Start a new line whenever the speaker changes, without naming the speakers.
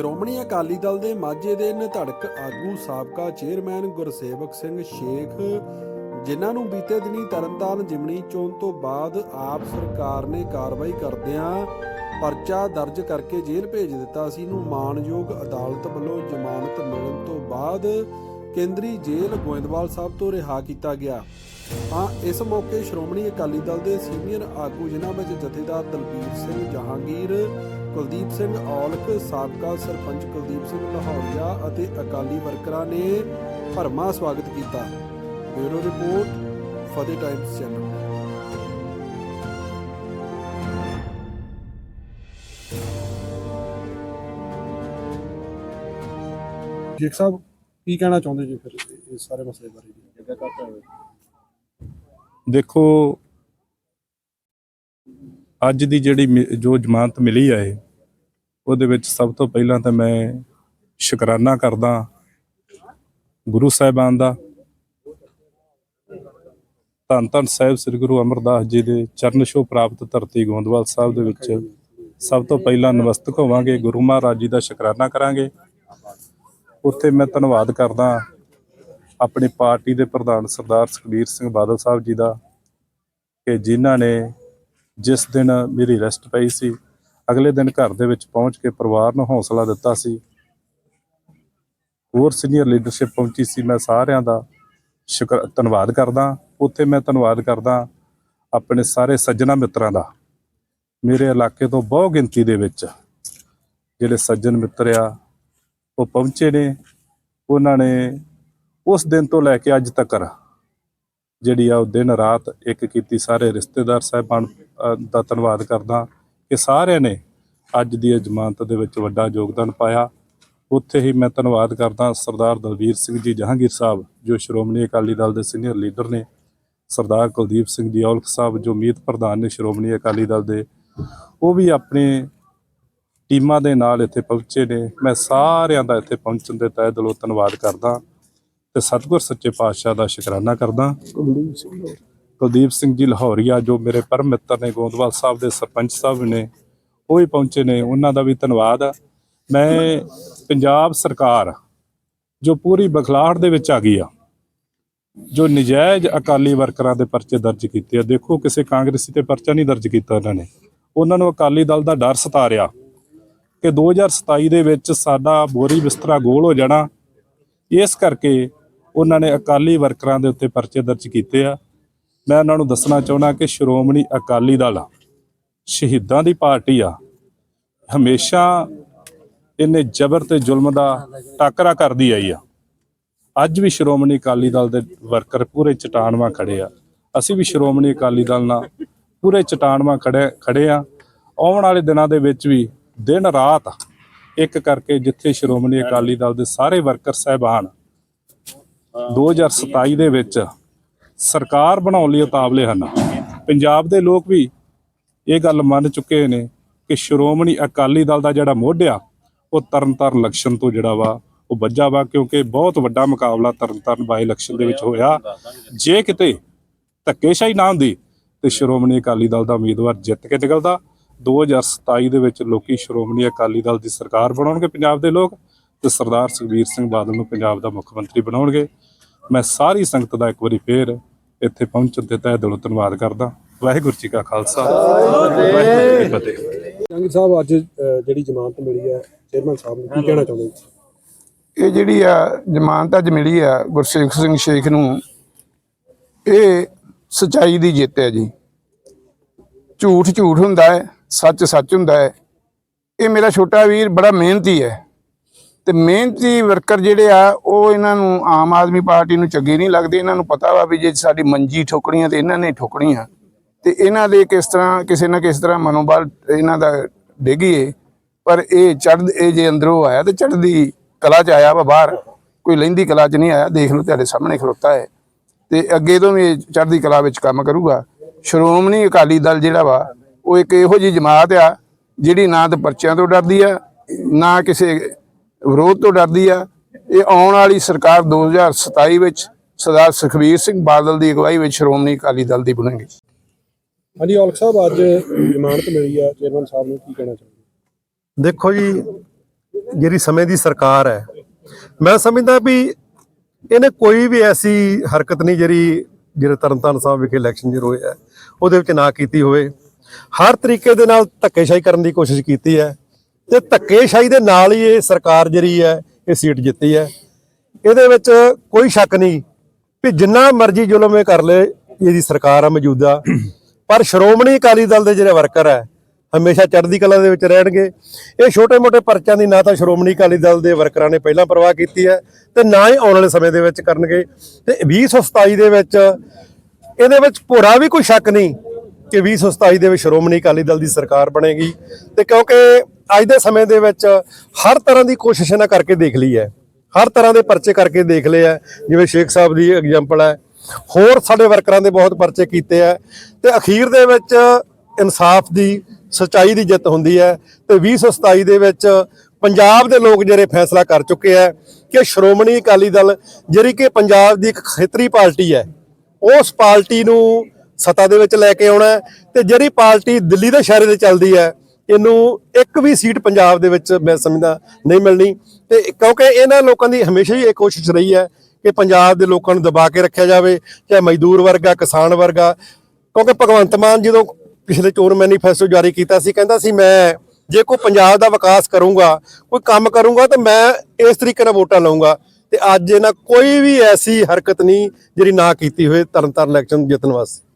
ਸ਼੍ਰੋਮਣੀ ਅਕਾਲੀ ਦਲ ਦੇ ਮਾਝੇ ਦੇ ਨਿਧੜਕ ਆਗੂ ਸਾਬਕਾ ਚੇਅਰਮੈਨ ਗੁਰਸੇਵਕ ਸਿੰਘ ਸ਼ੇਖ, ਜਿਨ੍ਹਾਂ ਨੂੰ ਬੀਤੇ ਦਿਨੀ ਤਰਨਤਾਰਨ ਜਿਮਣੀ ਚੋਣ ਤੋਂ ਬਾਅਦ ਆਪ ਸਰਕਾਰ ਨੇ ਕਾਰਵਾਈ ਕਰਦਿਆਂ ਪਰਚਾ ਦਰਜ ਕਰਕੇ ਜੇਲ੍ਹ ਭੇਜ ਦਿੱਤਾ ਸੀ। ਨੂੰ ਮਾਨਯੋਗ ਅਦਾਲਤ ਵੱਲੋਂ ਜ਼ਮਾਨਤ ਮਿਲਣ ਤੋਂ ਬਾਅਦ ਕੇਂਦਰੀ ਜੇਲ੍ਹ ਗੋਇੰਦਵਾਲ ਸਾਹਿਬ ਤੋਂ ਰਿਹਾ ਕੀਤਾ ਗਿਆ। ਹਾਂ ਇਸ ਮੌਕੇ ਸ਼੍ਰੋਮਣੀ ਅਕਾਲੀ ਦਲ ਦੇ ਸੀਨੀਅਰ ਆਗੂ, ਜਿਨ੍ਹਾਂ ਵਿੱਚ ਜਥੇਦਾਰ ਦਲਬੀਰ ਸਿੰਘ ਜਹਾਂਗੀਰ ਕੁਲਦੀਪ ਸਿੰਘ ਔਲਖ, ਸਾਬਕਾ ਸਰਪੰਚ ਕੁਲਦੀਪ ਸਿੰਘ ਲਾਹੌਰੀਆ ਅਤੇ ਅਕਾਲੀ ਵਰਕਰਾਂ ਨੇ ਭਰਮਾ ਸਵਾਗਤ ਕੀਤਾ। Bureau report, Fateh Times channel. ਜੇਕ ਸਾਹਿਬ, ਕੀ ਕਹਿਣਾ ਚਾਹੁੰਦੇ ਜੀ ਫਿਰ ਇਸ ਸਾਰੇ ਮਸਲੇ ਬਾਰੇ ਜੀ?
ਦੇਖੋ ਅੱਜ ਦੀ ਜਿਹੜੀ ਮਿ- ਜੋ ਜ਼ਮਾਨਤ ਮਿਲੀ ਹੈ ਉਹਦੇ ਵਿੱਚ ਸਭ ਤੋਂ ਪਹਿਲਾਂ ਤਾਂ ਮੈਂ ਸ਼ੁਕਰਾਨਾ ਕਰਦਾ ਗੁਰੂ ਸਾਹਿਬਾਨ ਦਾ, ਧੰਨ ਧੰਨ ਸਾਹਿਬ ਸ੍ਰੀ ਗੁਰੂ ਅਮਰਦਾਸ ਜੀ ਦੇ ਚਰਨ ਛੋਹ ਪ੍ਰਾਪਤ ਧਰਤੀ ਗੋਂਦਵਾਲ ਸਾਹਿਬ ਦੇ ਵਿੱਚ ਸਭ ਤੋਂ ਪਹਿਲਾਂ ਨਮਸਤਕ ਹੋਵਾਂਗੇ, ਗੁਰੂ ਮਹਾਰਾਜ ਜੀ ਦਾ ਸ਼ੁਕਰਾਨਾ ਕਰਾਂਗੇ। ਉੱਥੇ ਮੈਂ ਧੰਨਵਾਦ ਕਰਦਾ ਆਪਣੀ ਪਾਰਟੀ ਦੇ ਪ੍ਰਧਾਨ ਸਰਦਾਰ ਸੁਖਬੀਰ ਸਿੰਘ ਬਾਦਲ ਸਾਹਿਬ ਜੀ ਦਾ ਕਿ ਜਿਨ੍ਹਾਂ ਨੇ ਜਿਸ ਦਿਨ ਮੇਰੀ ਰੈਸਟ ਪਈ ਸੀ, ਅਗਲੇ ਦਿਨ ਘਰ ਦੇ ਵਿੱਚ ਪਹੁੰਚ ਕੇ ਪਰਿਵਾਰ ਨੂੰ ਹੌਸਲਾ ਦਿੱਤਾ ਸੀ। ਹੋਰ ਸੀਨੀਅਰ ਲੀਡਰਸ਼ਿਪ ਪਹੁੰਚੀ ਸੀ, ਮੈਂ ਸਾਰਿਆਂ ਦਾ ਸ਼ੁਕਰ, ਧੰਨਵਾਦ ਕਰਦਾ। ਉੱਥੇ ਮੈਂ ਧੰਨਵਾਦ ਕਰਦਾ ਆਪਣੇ ਸਾਰੇ ਸੱਜਣਾ ਮਿੱਤਰਾਂ ਦਾ। ਮੇਰੇ ਇਲਾਕੇ ਤੋਂ ਬਹੁ ਗਿਣਤੀ ਦੇ ਵਿੱਚ ਜਿਹੜੇ ਸੱਜਣ ਮਿੱਤਰ ਆ, ਉਹ ਪਹੁੰਚੇ ਨੇ। ਉਹਨਾਂ ਨੇ ਉਸ ਦਿਨ ਤੋਂ ਲੈ ਕੇ ਅੱਜ ਤੱਕ ਜਿਹੜੀ ਆ ਉਹ ਦਿਨ ਰਾਤ ਇੱਕ ਕੀਤੀ ਸਾਰੇ ਰਿਸ਼ਤੇਦਾਰ ਸਾਹਿਬਾਨ ਦਾ ਧੰਨਵਾਦ ਕਰਦਾ ਕਿ ਸਾਰਿਆਂ ਨੇ ਅੱਜ ਦੀ ਜ਼ਮਾਨਤ ਦੇ ਵਿੱਚ ਵੱਡਾ ਯੋਗਦਾਨ ਪਾਇਆ। ਉੱਥੇ ਹੀ ਮੈਂ ਧੰਨਵਾਦ ਕਰਦਾ ਸਰਦਾਰ ਦਲਵੀਰ ਸਿੰਘ ਜੀ ਜਹਾਂਗੀਰ ਸਾਹਿਬ, ਜੋ ਸ਼੍ਰੋਮਣੀ ਅਕਾਲੀ ਦਲ ਦੇ ਸੀਨੀਅਰ ਲੀਡਰ ਨੇ, ਸਰਦਾਰ ਕੁਲਦੀਪ ਸਿੰਘ ਜੀ ਔਲਖ ਸਾਹਿਬ, ਜੋ ਮੀਤ ਪ੍ਰਧਾਨ ਨੇ ਸ਼੍ਰੋਮਣੀ ਅਕਾਲੀ ਦਲ ਦੇ। ਉਹ ਵੀ ਆਪਣੇ ਟੀਮਾਂ ਦੇ ਨਾਲ ਇੱਥੇ ਪਹੁੰਚੇ ਨੇ। ਮੈਂ ਸਾਰਿਆਂ ਦਾ ਇੱਥੇ ਪਹੁੰਚਣ ਦੇ ਤਹਿ ਦਿਲੋਂ ਧੰਨਵਾਦ ਕਰਦਾ ਤੇ ਸਤਿਗੁਰ ਸੱਚੇ ਪਾਤਸ਼ਾਹ ਦਾ ਸ਼ੁਕਰਾਨਾ ਕਰਦਾ। ਕੁਲਦੀਪ ਸਿੰਘ ਕੁਲਦੀਪ ਸਿੰਘ ਜੀ ਲਾਹੌਰੀਆ, ਜੋ ਮੇਰੇ ਪਰਮ ਮਿੱਤਰ ਨੇ, ਗੋਂਦਵਾਲ ਸਾਹਿਬ ਦੇ ਸਰਪੰਚ ਸਾਹਿਬ ਨੇ, ਉਹ ਵੀ ਪਹੁੰਚੇ ਨੇ, ਉਹਨਾਂ ਦਾ ਵੀ ਧੰਨਵਾਦ। ਆ। ਮੈਂ ਪੰਜਾਬ ਸਰਕਾਰ, ਜੋ ਪੂਰੀ ਬਖਲਾਹਟ ਦੇ ਵਿੱਚ ਆ ਗਈ ਆ, ਜੋ ਨਜਾਇਜ਼ ਅਕਾਲੀ ਵਰਕਰਾਂ ਦੇ ਪਰਚੇ ਦਰਜ ਕੀਤੇ ਆ, ਦੇਖੋ ਕਿਸੇ ਕਾਂਗਰਸੀ ਤੇ ਪਰਚਾ ਨਹੀਂ ਦਰਜ ਕੀਤਾ ਉਹਨਾਂ ਨੇ। ਉਹਨਾਂ ਨੂੰ ਅਕਾਲੀ ਦਲ ਦਾ ਡਰ ਸਤਾ ਰਿਹਾ ਕਿ 2027 ਦੇ ਵਿੱਚ ਸਾਡਾ ਬੋਰੀ ਬਿਸਤਰਾ ਗੋਲ ਹੋ ਜਾਣਾ। ਇਸ ਕਰਕੇ ਉਹਨਾਂ ਨੇ ਅਕਾਲੀ ਵਰਕਰਾਂ ਦੇ ਉੱਤੇ ਪਰਚੇ ਦਰਜ ਕੀਤੇ ਆ। ਮੈਂ ਉਹਨਾਂ ਨੂੰ ਦੱਸਣਾ ਚਾਹੁੰਦਾ ਕਿ ਸ਼੍ਰੋਮਣੀ ਅਕਾਲੀ ਦਲ ਸ਼ਹੀਦਾਂ ਦੀ ਪਾਰਟੀ ਆ, ਹਮੇਸ਼ਾ ਇਹਨੇ ਜ਼ਬਰ ਤੇ ਜ਼ੁਲਮ ਦਾ ਟਾਕਰਾ ਕਰਦੀ ਆਈ ਆ। ਅੱਜ ਵੀ ਸ਼੍ਰੋਮਣੀ ਅਕਾਲੀ ਦਲ ਦੇ ਵਰਕਰ ਪੂਰੇ ਚਟਾਨਵਾਂ ਖੜੇ ਆ। ਅਸੀਂ ਵੀ ਸ਼੍ਰੋਮਣੀ ਅਕਾਲੀ ਦਲ ਨਾਲ ਪੂਰੇ ਚਟਾਨਵਾਂ ਖੜੇ ਖੜੇ ਆ। ਆਉਣ ਵਾਲੇ ਦਿਨਾਂ ਦੇ ਵਿੱਚ ਵੀ ਦਿਨ ਰਾਤ ਇੱਕ ਕਰਕੇ ਜਿੱਥੇ ਸ਼੍ਰੋਮਣੀ ਅਕਾਲੀ ਦਲ ਦੇ ਸਾਰੇ ਵਰਕਰ ਸਹਿਬਾਨ 2027 ਦੇ ਵਿੱਚ ਸਰਕਾਰ ਬਣਾਉਣ ਲਈ ਉਤਾਵਲੇ ਹਨ। ਪੰਜਾਬ ਦੇ ਲੋਕ ਵੀ ਇਹ ਗੱਲ ਮੰਨ ਚੁੱਕੇ ਨੇ ਕਿ ਸ਼੍ਰੋਮਣੀ ਅਕਾਲੀ ਦਲ ਦਾ ਜਿਹੜਾ ਮੋਢਿਆ ਉਹ ਤਰਨਤਾਰਨ ਇਲੈਕਸ਼ਨ ਤੋਂ ਜਿਹੜਾ ਵਾ, ਉਹ ਵੱਜਾ ਵਾ, ਕਿਉਂਕਿ ਬਹੁਤ ਵੱਡਾ ਮੁਕਾਬਲਾ ਤਰਨਤਾਰਨ ਬਾਈ ਇਲੈਕਸ਼ਨ ਦੇ ਵਿੱਚ ਹੋਇਆ। ਜੇ ਕਿਤੇ ਧੱਕੇਸ਼ਾਹੀ ਨਾ ਹੁੰਦੀ, ਤੇ ਸ਼੍ਰੋਮਣੀ ਅਕਾਲੀ ਦਲ ਦਾ ਉਮੀਦਵਾਰ ਜਿੱਤ ਕੇ ਨਿਕਲਦਾ। 2027 ਦੇ ਵਿੱਚ ਲੋਕੀ ਸ਼੍ਰੋਮਣੀ ਅਕਾਲੀ ਦਲ ਦੀ ਸਰਕਾਰ ਬਣਾਉਣਗੇ ਪੰਜਾਬ ਦੇ ਲੋਕ, ਤੇ ਸਰਦਾਰ ਸੁਖਬੀਰ ਸਿੰਘ ਬਾਦਲ ਨੂੰ ਪੰਜਾਬ ਦਾ ਮੁੱਖ ਮੰਤਰੀ ਬਣਾਉਣਗੇ। ਮੈਂ ਸਾਰੀ ਸੰਗਤ ਦਾ ਇੱਕ ਵਾਰੀ ਫੇਰ ਇੱਥੇ ਪਹੁੰਚਣ ਤੇ ਤਹਿ ਦਿਲੋਂ ਧੰਨਵਾਦ ਕਰਦਾ। ਵਾਹਿਗੁਰੂ ਜੀ ਕਾ ਖਾਲਸਾ। ਵਾਹਿਗੁਰੂ ਜੀ ਕੀ ਫਤਿਹ
ਜੰਗ ਸਾਹਿਬ ਅੱਜ ਜਿਹੜੀ ਜ਼ਮਾਨਤ ਮਿਲੀ ਹੈ ਚੇਅਰਮੈਨ ਸਾਹਿਬ ਨੂੰ ਕੀ ਕਹਿਣਾ ਚਾਹੁੰਦੇ
ਇਹ ਜਿਹੜੀ ਆ ਜ਼ਮਾਨਤ ਅੱਜ ਮਿਲੀ ਆ ਗੁਰਸੇਵਕ ਸਿੰਘ ਸ਼ੇਖ ਨੂੰ ਇਹ ਸਚਾਈ ਦੀ ਜਿੱਤ ਹੈ ਜੀ। ਝੂਠ ਝੂਠ ਹੁੰਦਾ ਹੈ ਸੱਚ ਸੱਚ ਹੁੰਦਾ ਹੈ। ਇਹ ਮੇਰਾ ਛੋਟਾ ਵੀਰ ਬੜਾ ਮਿਹਨਤੀ ਹੈ। ਤੇ ਮਿਹਨਤੀ ਵਰਕਰ ਜਿਹੜੇ ਆ, ਉਹ ਇਹਨਾਂ ਨੂੰ ਆਮ ਆਦਮੀ ਪਾਰਟੀ ਨੂੰ ਚੰਗੇ ਨਹੀਂ ਲੱਗਦੇ। ਇਹਨਾਂ ਨੂੰ ਪਤਾ ਵਾ ਵੀ ਜੇ ਸਾਡੀ ਮੰਜੀ ਠੋਕਣੀਆਂ ਆ ਤੇ ਇਹਨਾਂ ਨੇ ਠੋਕਣੀਆਂ। ਆ ਤੇ ਇਹਨਾਂ ਦੇ ਕਿਸ ਤਰ੍ਹਾਂ, ਕਿਸੇ ਨਾ ਕਿਸ ਤਰ੍ਹਾਂ ਮਨੋਬਲ ਇਹਨਾਂ ਦਾ ਡਿੱਗੀਏ। ਪਰ ਇਹ ਚੜ੍ਹ, ਇਹ ਜੇ ਅੰਦਰੋਂ ਆਇਆ ਤੇ ਚੜ੍ਹਦੀ ਕਲਾ ਚ ਆਇਆ ਵਾ ਬਾਹਰ। ਕੋਈ ਲਹਿੰਦੀ ਕਲਾ ਚ ਨਹੀਂ ਆਇਆ, ਦੇਖ ਲਓ ਤੁਹਾਡੇ ਸਾਹਮਣੇ ਖਲੋਤਾ ਹੈ। ਤੇ ਅੱਗੇ ਤੋਂ ਵੀ ਇਹ ਚੜ੍ਹਦੀ ਕਲਾ ਵਿੱਚ ਕੰਮ ਕਰੂਗਾ। ਸ਼੍ਰੋਮਣੀ ਅਕਾਲੀ ਦਲ ਜਿਹੜਾ ਵਾ, ਉਹ ਇੱਕ ਇਹੋ ਜਿਹੀ ਜਮਾਤ ਆ, ਜਿਹੜੀ ਨਾ ਤੇ ਪਰਚਿਆਂ ਤੋਂ ਡਰਦੀ ਆ, ਨਾ ਕਿਸੇ ਵਿਰੋਧ ਤੋਂ ਡਰਦੀ ਆ। ਇਹ ਆਉਣ ਵਾਲੀ ਸਰਕਾਰ 2027 ਵਿੱਚ ਸਰਦਾਰ ਸੁਖਬੀਰ ਸਿੰਘ ਬਾਦਲ ਦੀ ਅਗਵਾਈ ਵਿੱਚ ਸ਼੍ਰੋਮਣੀ ਅਕਾਲੀ ਦਲ ਦੀ ਬਣੇਗੀ।
ਹਾਂਜੀ ਔਲਖ ਸਾਹਿਬ ਅੱਜ ਜ਼ਮਾਨਤ ਮਿਲੀ ਹੈ ਚੇਅਰਮੈਨ ਸਾਹਿਬ ਨੂੰ ਕੀ ਕਹਿਣਾ ਚਾਹੁੰਦੇ
ਦੇਖੋ ਜੀ ਜਿਹੜੀ ਸਮੇਂ ਦੀ ਸਰਕਾਰ ਹੈ ਮੈਂ ਸਮਝਦਾ ਵੀ ਇਹਨੇ ਕੋਈ ਵੀ ਐਸੀ ਹਰਕਤ ਨਹੀਂ ਜਿਹੜੀ ਜਿਹੜੇ ਤਰਨਤਾਰਨ ਸਾਹਿਬ ਵਿਖੇ ਇਲੈਕਸ਼ਨ ਜਿਹੜੇ ਹੋਏ ਆ ਉਹਦੇ ਵਿੱਚ ਨਾ ਕੀਤੀ ਹੋਵੇ। ਹਰ ਤਰੀਕੇ ਦੇ ਨਾਲ ਧੱਕੇਸ਼ਾਹੀ ਕਰਨ ਦੀ ਕੋਸ਼ਿਸ਼ ਕੀਤੀ ਹੈ। ਤੇ ਧੱਕੇਸ਼ਾਹੀ ਦੇ ਨਾਲ ਹੀ ਇਹ ਸਰਕਾਰ ਜਿਹੜੀ ਹੈ, ਇਹ ਸੀਟ ਜਿੱਤੀ ਹੈ। ਇਹਦੇ ਵਿੱਚ ਕੋਈ ਸ਼ੱਕ ਨਹੀਂ ਵੀ ਜਿੰਨਾ ਮਰਜ਼ੀ ਜ਼ੁਲਮ ਇਹ ਕਰ ਲੇ, ਇਹਦੀ ਸਰਕਾਰ ਆ ਮੌਜੂਦਾ। ਪਰ ਸ਼੍ਰੋਮਣੀ ਅਕਾਲੀ ਦਲ ਦੇ ਜਿਹੜੇ ਵਰਕਰ ਹੈ, ਹਮੇਸ਼ਾ ਚੜ੍ਹਦੀ ਕਲਾ ਦੇ ਵਿੱਚ ਰਹਿਣਗੇ। ਇਹ ਛੋਟੇ-ਮੋਟੇ ਪਰਚਿਆਂ ਦੀ ਨਾ ਤਾਂ ਸ਼੍ਰੋਮਣੀ ਅਕਾਲੀ ਦਲ ਦੇ ਵਰਕਰਾਂ ਨੇ ਪਹਿਲਾਂ ਪਰਵਾਹ ਕੀਤੀ ਹੈ ਤੇ ਨਾ ਹੀ ਆਉਣ ਵਾਲੇ ਸਮੇਂ ਦੇ ਵਿੱਚ ਕਰਨਗੇ। ਤੇ 2027 ਦੇ ਵਿੱਚ ਇਹਦੇ ਵਿੱਚ ਭੋਰਾ ਵੀ ਕੋਈ ਸ਼ੱਕ ਨਹੀਂ ਕਿ 2027 ਦੇ ਵਿੱਚ ਸ਼੍ਰੋਮਣੀ ਅਕਾਲੀ ਦਲ ਦੀ ਸਰਕਾਰ ਬਣੇਗੀ ਤੇ ਕਿਉਂਕਿ ਅੱਜ ਦੇ ਸਮੇਂ ਦੇ ਵਿੱਚ ਹਰ ਤਰ੍ਹਾਂ ਦੀ ਕੋਸ਼ਿਸ਼ ਇਹਨਾਂ ਕਰਕੇ ਦੇਖ ਲਈ ਹੈ। ਹਰ ਤਰ੍ਹਾਂ ਦੇ ਪਰਚੇ ਕਰਕੇ ਦੇਖ ਲਏ ਆ ਜਿਵੇਂ ਸ਼ੇਖ ਸਾਹਿਬ ਦੀ ਐਗਜ਼ਾਮਪਲ ਹੈ। ਹੋਰ ਸਾਡੇ ਵਰਕਰਾਂ ਦੇ ਬਹੁਤ ਪਰਚੇ ਕੀਤੇ ਆ ਤੇ ਅਖੀਰ ਦੇ ਵਿੱਚ ਇਨਸਾਫ ਦੀ, ਸਚਾਈ ਦੀ ਜਿੱਤ ਹੁੰਦੀ ਹੈ। ਤੇ 2027 ਦੇ ਵਿੱਚ ਪੰਜਾਬ ਦੇ ਲੋਕ ਜਿਹੜੇ ਫੈਸਲਾ ਕਰ ਚੁੱਕੇ ਆ ਕਿ ਸ਼੍ਰੋਮਣੀ ਅਕਾਲੀ ਦਲ ਜਿਹੜੀ ਕਿ ਪੰਜਾਬ ਦੀ ਇੱਕ ਖੇਤਰੀ ਪਾਰਟੀ ਹੈ, ਉਸ ਪਾਰਟੀ ਨੂੰ ਸਤਾ ਦੇ ਵਿੱਚ ਲੈ ਕੇ ਆਉਣਾ ਹੈ ਤੇ ਜਿਹੜੀ ਪਾਰਟੀ ਦਿੱਲੀ ਦੇ ਸ਼ਹਿਰੇ ਤੇ ਚੱਲਦੀ ਹੈ, ਇਹਨੂੰ ਇੱਕ ਵੀ ਸੀਟ ਪੰਜਾਬ ਦੇ ਵਿੱਚ ਮੈਂ ਸਮਝਦਾ ਨਹੀਂ ਮਿਲਣੀ। ਤੇ ਕਿਉਂਕਿ ਇਹਨਾਂ ਲੋਕਾਂ ਦੀ ਹਮੇਸ਼ਾ ਹੀ ਇਹ ਕੋਸ਼ਿਸ਼ ਰਹੀ ਹੈ ਕਿ ਪੰਜਾਬ ਦੇ ਲੋਕਾਂ ਨੂੰ ਦਬਾ ਕੇ ਰੱਖਿਆ ਜਾਵੇ, ਚਾਹੇ ਮਜ਼ਦੂਰ ਵਰਗਾ ਕਿਸਾਨ ਵਰਗਾ ਕਿਉਂਕਿ ਭਗਵੰਤ ਮਾਨ ਜਦੋਂ ਪਿਛਲੇ ਚੋਣ ਮੈਨੀਫੈਸਟੋ ਜਾਰੀ ਕੀਤਾ ਸੀ, ਕਹਿੰਦਾ ਸੀ, ਮੈਂ ਜੇ ਕੋਈ ਪੰਜਾਬ ਦਾ ਵਿਕਾਸ ਕਰੂੰਗਾ, ਕੋਈ ਕੰਮ ਕਰੂੰਗਾ, ਤਾਂ ਮੈਂ ਇਸ ਤਰੀਕੇ ਨਾਲ ਵੋਟਾਂ ਲਵਾਂਗਾ ਤੇ ਅੱਜ ਇਹਨਾਂ ਕੋਈ ਵੀ ਐਸੀ ਹਰਕਤ ਨਹੀਂ ਜਿਹੜੀ ਨਾ ਕੀਤੀ ਹੋਏ, ਤਰਨਤਾਰਨ ਇਲੈਕਸ਼ਨ ਜਿੱਤਣ ਵਾਸਤੇ।